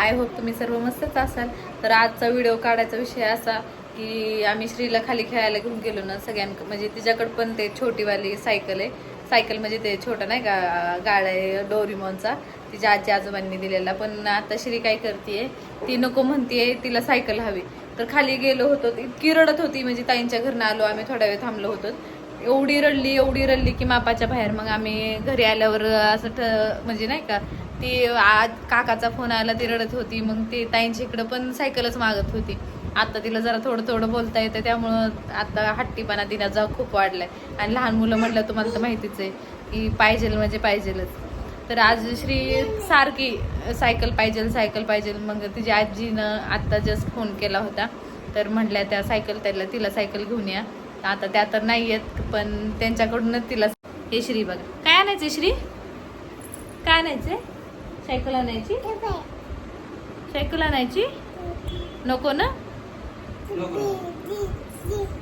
I hope तुम्ही सर्व मस्तच असाल. तर आजचा व्हिडिओ काढायचा विषय असा की आम्ही श्रीला खाली खेळायला घेऊन गेलो ना सगळ्यांक म्हणजे तिच्याकडं पण ते छोटीवाली सायकल आहे. सायकल म्हणजे ते छोटं नाही का गाळ आहे डोरीमॉनचा. तिच्या आजी आजोबांनी दिलेला. पण आता श्री काय करते ती नको म्हणतीये तिला सायकल हवी. तर खाली गेलो होतो इतकी रडत होती. म्हणजे ताईंच्या घरनं आलो आम्ही थोडा वेळ थांबलो होतो. एवढी रडली एवढी रडली की मापाच्या बाहेर मग आम्ही घरी आल्यावर असं ठ म्हणजे नाही का ती आज काकाचा फोन आला ती रडत होती. मग ती ताईंच्या इकडं पण सायकलच मागत होती. आता तिला जरा थोडं थोडं बोलता येतं त्यामुळं आता हट्टीपणा तिला खूप वाढलाय. आणि लहान मुलं म्हटलं तुम्हाला तर माहितीच आहे की पाहिजेल म्हणजे पाहिजेलच. तर आज श्री सारखी सायकल पाहिजे सायकल पाहिजे मग तिच्या आजीनं आत्ता जस्ट फोन केला होता. तर म्हटल्या त्या सायकल त्याला तिला सायकल घेऊन या. आता त्या तर नाही आहेत पण त्यांच्याकडूनच तिला हे श्री बघा. काय आणायचं श्री? काय आणायचे सायकल आणायची? सायकल आणायची? नको ना?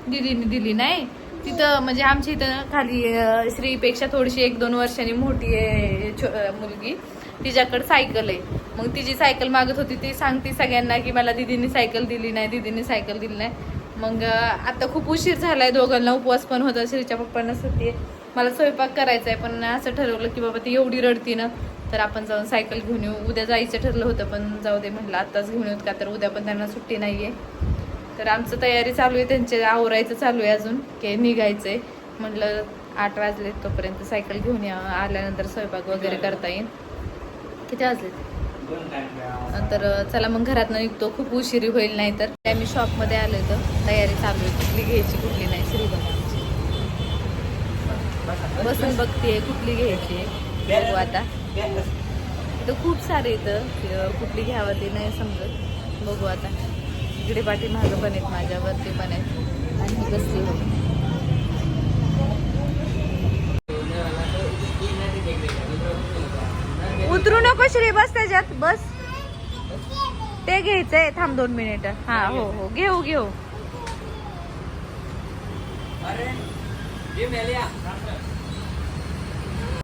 दिदीने दिली नाही? तिथं म्हणजे आमच्या इथं खाली श्रीपेक्षा थोडीशी एक दोन वर्षांनी मोठी आहे छो- मुलगी. तिच्याकडे सायकल आहे. मग तिची सायकल मागत होती ती सांगते सगळ्यांना की मला दिदीने सायकल दिली नाही दिदीने सायकल दिली नाही. मग आता खूप उशीर झालाय दोघांना उपवास पण होता श्रीच्या पप्पांना सुट्टी आहे. मला स्वयंपाक करायचा आहे पण असं ठरवलं की बाबा ती एवढी रडती ना तर आपण जाऊन सायकल घेऊन येऊ. उद्या जायचं ठरलं होतं पण जाऊ दे म्हटलं आत्ताच घेऊन येऊत का? तर उद्या पण त्यांना सुट्टी नाही आहे तर आमचं तयारी चालू आहे त्यांचे आवरायचं चालू आहे अजून की निघायचंय. म्हटलं आठ वाजले तोपर्यंत सायकल घेऊन या आल्यानंतर स्वयंपाक वगैरे करता येईल. किती वाजले? नंतर चला मग घरात निघतो खूप उशिरी होईल नाही तर आम्ही शॉपमध्ये आलो होतो तयारी चालू आहे कुठली घ्यायची कुठली नाही श्री बघायची बसून बघते कुठली घ्यायची बघू आता. इथं खूप सारे इथं कुठली घ्यावं ते नाही समजत. बघू आता. इकडे पाठी मागं पण आहेत माझ्यावरती पण आहेत. आणि ही बसली होती. उतरू नको श्री बस त्याच्यात बस. ते घ्यायचंय थांब दोन मिनिट. हा हो हो. घेऊ घेऊ.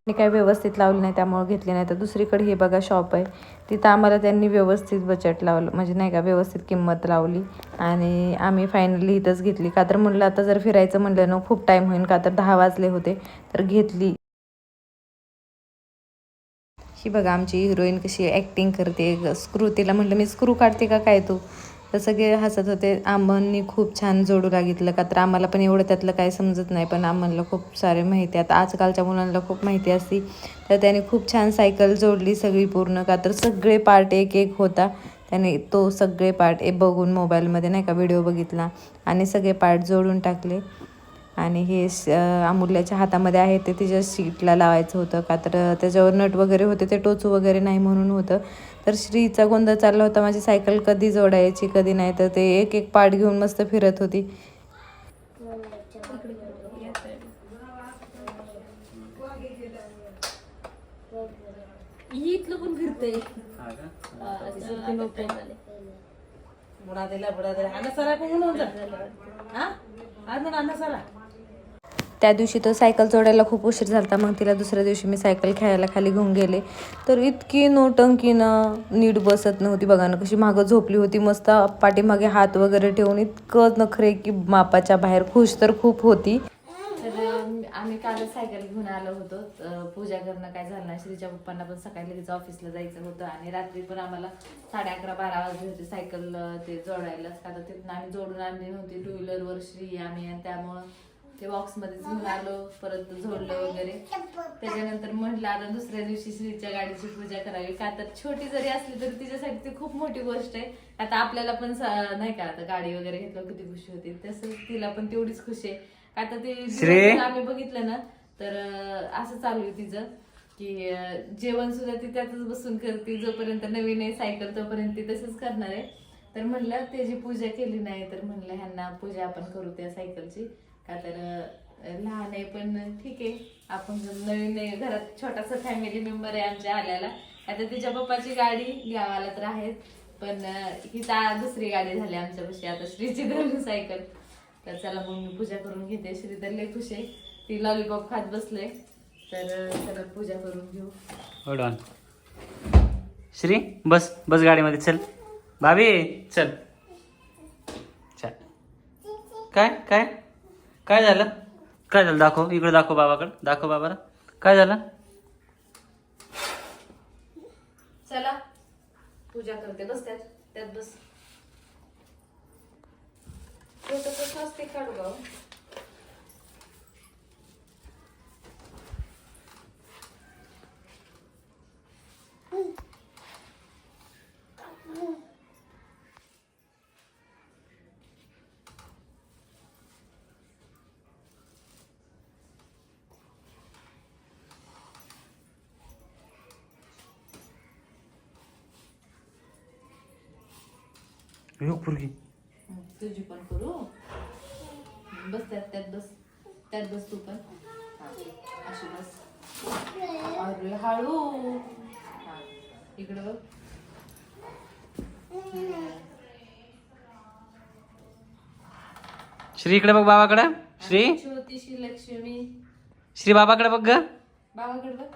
मी काय व्यवस्थित लावली नाही त्यामुळे घेतली नाही. तर दुसरीकडे हे बघा शॉप आहे. तिथं आम्हाला त्यांनी व्यवस्थित बजेट लावलं. म्हणजे नाही का व्यवस्थित किंमत लावली. आणि आम्ही फायनली इथंच घेतली. का तर म्हणलं आता जर फिरायचं म्हणलं ना खूप टाईम होईल. का तर दहा वाजले होते. तर घेतली. ही बघा आमची हिरोईन कशी ॲक्टिंग करते. स्क्रू तिला म्हटलं मी स्क्रू काढते का काय तू? तर सगळे हसत होते. आंबांनी खूप छान जोडू लागितलं का तर आम्हाला पण एवढं त्यातलं काय समजत नाही. पण आम्हाला खूप सारे माहिती आता आजकालच्या मुलांना खूप माहिती असती. तर त्याने खूप छान सायकल जोडली सगळी पूर्ण. का तर सगळे पार्ट एक एक होता. त्याने तो सगळे पार्ट ए बघून मोबाईलमध्ये नाही का व्हिडिओ बघितला. आणि सगळे पार्ट जोडून टाकले. आणि हे स- अमूल्याच्या हातामध्ये आहे ते तिच्या सीटला लावायचं होतं का तर त्याच्यावर नट वगैरे होते ते टोचू वगैरे नाही म्हणून होतं. तर श्रीचा गोंधळ चालला होता माझी सायकल कधी जोडायची कधी नाही तर ते एक एक पार्ट घेऊन मस्त फिरत होती. इथलं पण दिला बुडा दिला. अन्न सरा कोण होता हा? अजून अन्न सरा. त्या दिवशी तो सायकल चोडायला खूप उशीर झाला मग तिला दुसऱ्या दिवशी मी सायकल खेळायला खाली घेऊन गेले. तर इतकी नोटंकीनं नीट बसत नव्हती बघा ना कशी मागं झोपली होती. मस्त पाठीमागे हात वगैरे ठेवून इतकं नखरे की मापाच्या बाहेर खुश तर खूप होती. तर आम्ही कालच सायकल घेऊन आलो होतो. पूजा करणं काय झालं नाही श्रीच्या पप्पांना पण सकाळी लगेच ऑफिसला जायचं होतं आणि रात्री पण आम्हाला साडे अकरा बारा वाजले होते सायकल ते जोडायलाच. का तर तिथून आम्ही जोडून आणली नव्हती. टू व्हीलरवर श्री आम्ही आणि त्यामुळं ते बॉक्समध्येच घेऊन आलो परत जोडलं वगैरे. त्याच्यानंतर म्हटलं आता दुसऱ्या दिवशी श्रीच्या गाडीची पूजा करावी. का तर छोटी जरी असली तरी तिच्यासाठी ती खूप मोठी गोष्ट आहे. आता आपल्याला पण स- नाही का आता गाडी वगैरे घेतलं किती खुशी होती. तसंच तिला पण तेवढीच खुशी आहे. आता ते आम्ही बघितलं ना तर असं चालू आहे तिचं. की जेवण सुद्धा ती त्यातच बसून करते. जोपर्यंत नवीन आहे सायकल तोपर्यंत ती तसंच करणार आहे. तर म्हणलं त्याची पूजा केली नाही तर म्हणलं ह्यांना पूजा आपण करू त्या सायकलची. का तर लहान आहे पण ठीक आहे. आपण जर नवीन घरात छोटासा फॅमिली मेंबर आहे आमच्या आल्याला आता तिच्या पप्पाची गाडी गावाला तर आहेच पण ही तर दुसरी गाडी झाली आमच्यापाशी आता श्रीची धरून सायकल तर चला मग मी पूजा करून घेते. श्री तर लय खुश आहे. ती लॉलीपॉप खात बसले तर चला पूजा करून घेऊ. Hold श्री बस बस गाडीमध्ये चल. भाभी चल. चल. काय काय? काय झालं? काय झालं? दाखव. इकडे दाखव बाबाकडे. दाखव बाबाला. काय झालं? चला. पूजा करते. बस त्यात. त्यात बस. छोटंसं असते काढू का? योग पुरगी. तुझी पण करू? बस त्यात त्यात बस. त्यात बस तू पण. हा, अशी बस. अरे हळू. इकडं बघ. श्री इकडे बघ बाबाकडे. श्री. छोटीशी लक्ष्मी. श्री बाबाकडे बघ ग. बाबाकडे बघ.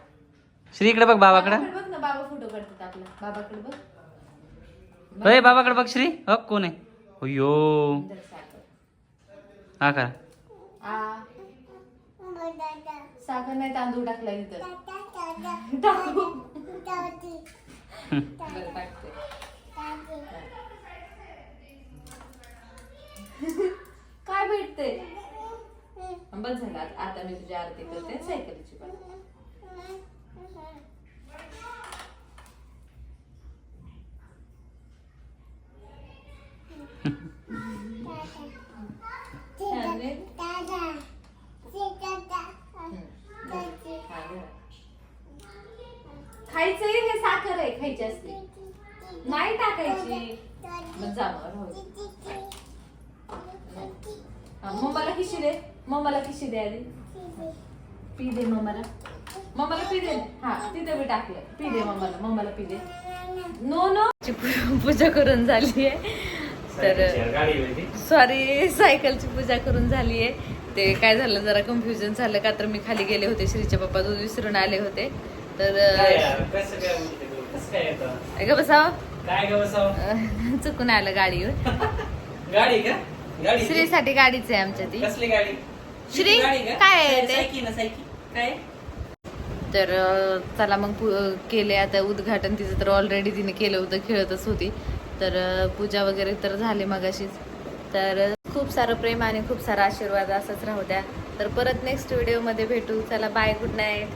श्री इकडे बघ बाबाकडे. बाबाकडे बघ ना बाबा फोटो काढतात आपला. बाबाकडे बघ. अय बाबाकडे बघ श्री. हो कोण आहे? अयो. हा का? आ. साखर नाही तांदूळ टाकला इथं. टाकू बरं, टाकते. काय भेटते बस झालं आता- आता मी तुझी आरती करते. सायकलची पण छान आहे. हा, घे. खायचंय हे साखर आहे खायची असते. नाही टाकायची. मग जा. हा, मम्माला किशी दे मम्माला किशी दे आधी? पी दे मम्माला मम्माला पी दे. हा तिथे मी टाकलं. पी दे मम्माला मम्माला पी दे. No no. पूजा करून झाली आहे. तर सॉरी सायकलची पूजा करून झाली आहे. ते काय झालं जरा कन्फ्युजन झालं. का तर मी खाली गेले होते श्रीच्या पप्पा दूध विसरून आले होते. तर ग बसाव? चुकून आलं गाडीवर. गाडी का? गाडी श्रीसाठी गाडीच आहे आमच्या ती. कसली गाडी? श्री? काय आहे ते? काय? तर अं, चला मग पू- केले आता उद्घाटन. तिचं तर ऑलरेडी तिने केलं होतं खेळतच होती. तर अं, पूजा वगैरे तर झाली मगाशीच. तर अं, खूप सारं प्रेम आणि खूप सारा आशीर्वाद असंच राहू द्या. तर परत नेक्स्ट व्हिडिओमध्ये भेटू. चला बाय गुड नाईट